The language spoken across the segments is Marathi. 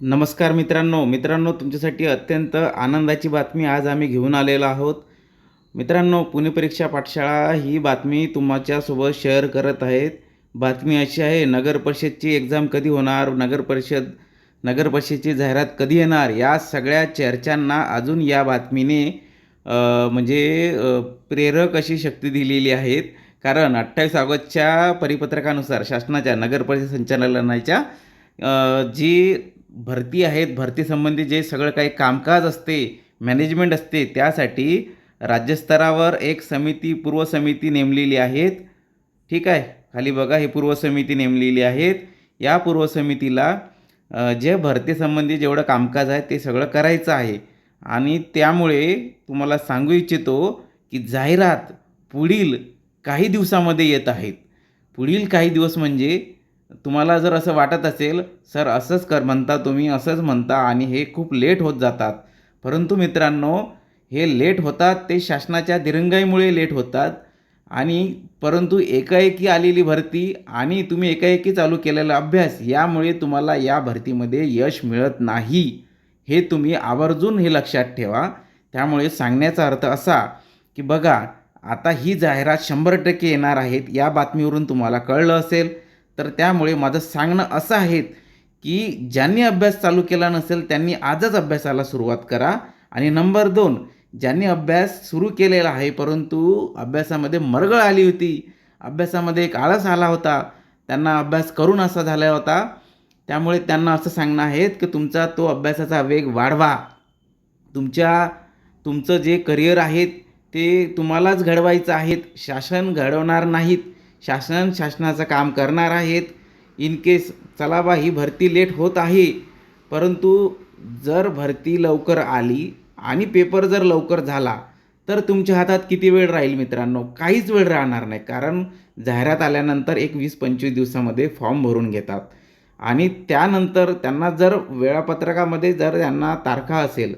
नमस्कार मित्रांनो. मित्रांनो तुमच्यासाठी अत्यंत आनंदाची बातमी आज आम्ही घेऊन आलेलो आहोत. मित्रांनो पुणे परीक्षा पाठशाळा ही बातमी तुमच्यासोबत शेअर करत आहेत. बातमी अशी आहे नगर परिषदची एक्झाम कधी होणार? नगर परिषद नगर परिषदची जाहिरात कधी येणार? या सगळ्या चर्चांना अजून या बातमीने म्हणजे प्रेरक अशी शक्ती दिलेली आहेत. कारण अठ्ठावीस ऑगस्टच्या परिपत्रकानुसार शासनाच्या नगर परिषद संचालनाच्या जी भरती आहेत. भरतीसंबंधी जे सगळं काही कामकाज असते मॅनेजमेंट असते त्यासाठी राज्यस्तरावर एक समिती पूर्व समिती नेमलेली आहेत. ठीक आहे? खाली बघा ही पूर्व समिती नेमलेली आहेत. या पूर्व समितीला जे भरतीसंबंधी जेवढं कामकाज आहे ते सगळं करायचं आहे. आणि त्यामुळे तुम्हाला सांगू इच्छितो की जाहिरात पुढील काही दिवसामध्ये येत आहेत. पुढील काही दिवस म्हणजे तुम्हाला जर असं वाटत असेल सर असंच कर म्हणता तुम्ही असंच म्हणता आणि हे खूप लेट होत जातात. परंतु मित्रांनो हे लेट होतात ते शासनाच्या दिरंगाईमुळे लेट होतात आणि परंतु एकाएकी आलेली भरती आणि तुम्ही एकाएकी चालू केलेला अभ्यास यामुळे तुम्हाला या भरतीमध्ये यश मिळत नाही. हे तुम्ही आवर्जून हे लक्षात ठेवा. त्यामुळे सांगण्याचा अर्थ असा की बघा आता ही जाहिरात शंभर टक्के येणार आहेत या बातमीवरून तुम्हाला कळलं असेल. तर त्यामुळे माझं सांगणं असं आहे की ज्यांनी अभ्यास चालू केला नसेल त्यांनी आजच अभ्यासाला सुरुवात करा. आणि नंबर दोन ज्यांनी अभ्यास सुरू केलेला आहे परंतु अभ्यासामध्ये मरगळ आली होती अभ्यासामध्ये एक आळस आला होता त्यांना अभ्यास करून असा झाला होता. त्यामुळे त्यांना असं सांगणं आहे की तुमचा तो अभ्यासाचा वेग वाढवा. तुमच्या तुमचं जे करिअर आहे ते तुम्हालाच घडवायचं आहेत शासन घडवणार नाहीत. शासन शासनाचं काम करणार आहेत. इन केस चला बा ही भरती लेट होत आहे. परंतु जर भरती लवकर आली आणि पेपर जर लवकर झाला तर तुमच्या हातात किती वेळ राहील मित्रांनो? काहीच वेळ राहणार नाही. कारण जाहिरात आल्यानंतर एक वीस पंचवीस दिवसामध्ये फॉर्म भरून घेतात. आणि त्यानंतर त्यांना जर वेळापत्रकामध्ये जर त्यांना तारखा असेल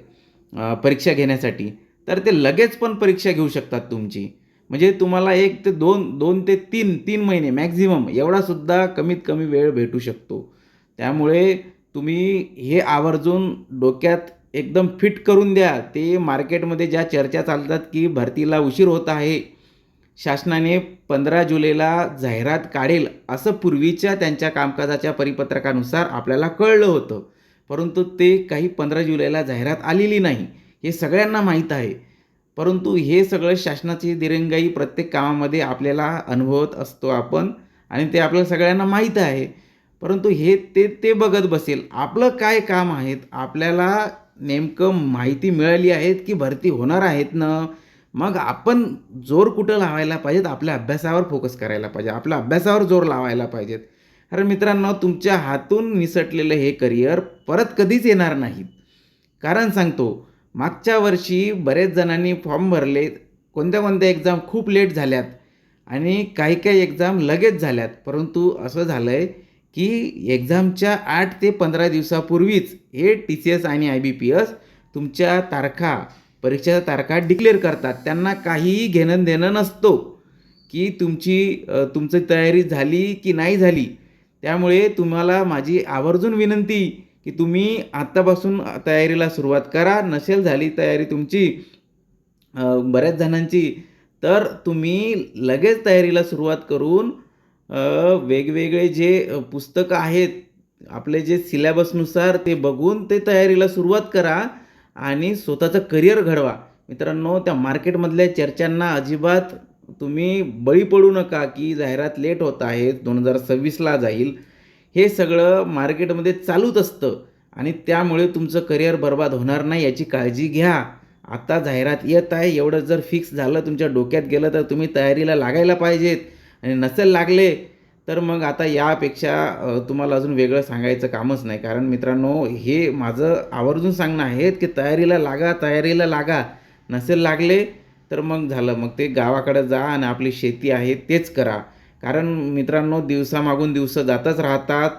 परीक्षा घेण्यासाठी तर ते लगेच पण परीक्षा घेऊ शकतात तुमची. म्हणजे तुम्हाला एक ते दोन दोन ते तीन तीन महिने मॅक्झिमम एवढासुद्धा कमीत कमी वेळ भेटू शकतो. त्यामुळे तुम्ही हे आवर्जून डोक्यात एकदम फिट करून द्या. ते मार्केटमध्ये ज्या चर्चा चालतात की भरतीला उशीर होत आहे शासनाने पंधरा जुलैला जाहिरात काढेल असं पूर्वीच्या त्यांच्या कामकाजाच्या परिपत्रकानुसार आपल्याला कळलं होतं. परंतु ते काही पंधरा जुलैला जाहिरात आलेली नाही. हे सगळ्यांना माहीत आहे. परंतु हे सगळं शासनाची दिरंगाई प्रत्येक कामामध्ये आपल्याला अनुभवत असतो आपण आणि ते आपल्याला सगळ्यांना माहीत आहे. परंतु हे ते ते बघत बसेल आपलं काय काम आहेत? आपल्याला नेमकं माहिती मिळाली आहेत की भरती होणार आहेत ना? मग आपण जोर कुठं लावायला पाहिजेत? आपल्या अभ्यासावर फोकस करायला पाहिजे. आपल्या अभ्यासावर जोर लावायला पाहिजेत. कारण मित्रांनो तुमच्या हातून निसटलेलं हे करिअर परत कधीच येणार नाहीत कारण सांगतो मागच्या वर्षी बरेच जणांनी फॉर्म भरले कोणत्या कोणत्या एक्झाम खूप लेट झाल्यात आणि काही काही एक्झाम लगेच झाल्यात. परंतु असं झालं आहे की एक्झामच्या आठ ते पंधरा दिवसापूर्वीच हे टी सी एस आणि आय बी पी एस तुमच्या तारखा परीक्षेच्या तारखा डिक्लेअर करतात. त्यांना काहीही घेणं देणं नसतो की तुमची तुमची तयारी झाली की नाही झाली. त्यामुळे तुम्हाला माझी आवर्जून विनंती की तुम्ही आत्तापासून तयारीला सुरुवात करा. नसेल झाली तयारी तुमची बऱ्याच जणांची तर तुम्ही लगेच तयारीला सुरुवात करून वेगवेगळे जे पुस्तकं आहेत आपले जे सिलेबसनुसार ते बघून ते तयारीला सुरुवात करा आणि स्वतःचं करिअर घडवा. मित्रांनो त्या मार्केटमधल्या चर्चांना अजिबात तुम्ही बळी पडू नका की जाहिरात लेट होत आहे दोन हजार सव्वीसला जाईल. हे सगळं मार्केटमध्ये चालूच असतं. आणि त्यामुळे तुमचं करिअर बर्बाद होणार नाही याची काळजी घ्या. आता जाहिरात येत आहे एवढं जर फिक्स झालं तुमच्या डोक्यात गेलं तर तुम्ही तयारीला लागायला पाहिजेत. आणि नसेल लागले तर मग आता यापेक्षा तुम्हाला अजून वेगळं सांगायचं कामच नाही. कारण मित्रांनो हे माझं आवर्जून सांगणं आहे की तयारीला लागा तयारीला लागा. नसेल लागले तर मग झालं. मग ते गावाकडे जा आणि आपली शेती आहे तेच करा. कारण मित्रांनो दिवसामागून दिवस जातच राहतात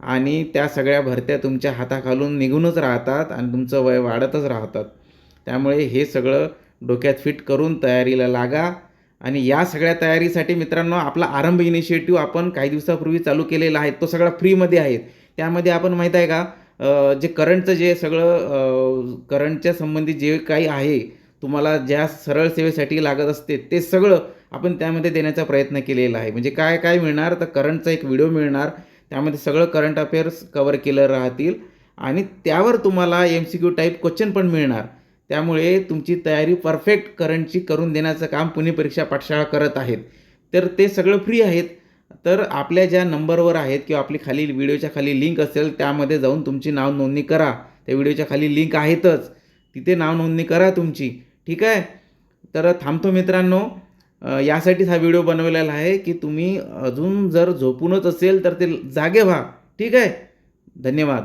आणि त्या सगळ्या भरत्या तुमच्या हाताखालून निघूनच राहतात आणि तुमचं वय वाढतच राहतात. त्यामुळे हे सगळं डोक्यात फिट करून तयारीला लागा आणि या सगळ्या तयारीसाठी मित्रांनो आपला आरंभ इनिशिएटिव्ह आपण काही दिवसापूर्वी चालू केलेला आहे तो सगळा फ्रीमध्ये आहे. त्यामध्ये आपण माहीत आहे का जे करंटचं जे सगळं करंटच्या संबंधित जे काही आहे तुम्हाला ज्या सरळ सेवेसाठी लागत असते ते सगळं आपण त्यामध्ये देण्याचा प्रयत्न केलेला आहे. म्हणजे काय काय मिळणार? तर करंटचा एक व्हिडिओ मिळणार. त्यामध्ये सगळं करंट अफेअर्स कवर केलं राहतील. आणि त्यावर तुम्हाला M C Q type question पण मिळणार. त्यामुळे तुमची तयारी परफेक्ट करंटची करून देण्याचं काम पुणे परीक्षा पाठशाळा करत आहेत. तर ते सगळं फ्री आहेत. तर आपल्या ज्या नंबरवर आहेत किंवा आपली खाली व्हिडिओच्या खाली लिंक असेल त्यामध्ये जाऊन तुमची नाव नोंदणी करा. त्या व्हिडिओच्या खाली लिंक आहेतच. तिथे नाव नोंदणी करा तुमची. ठीक आहे? तर थांबतो मित्रांनो. यासाठीच हा व्हिडिओ बनवलेला आहे की तुम्ही अजून जर झोपूनच असेल तर ते जागे व्हा. ठीक आहे? धन्यवाद.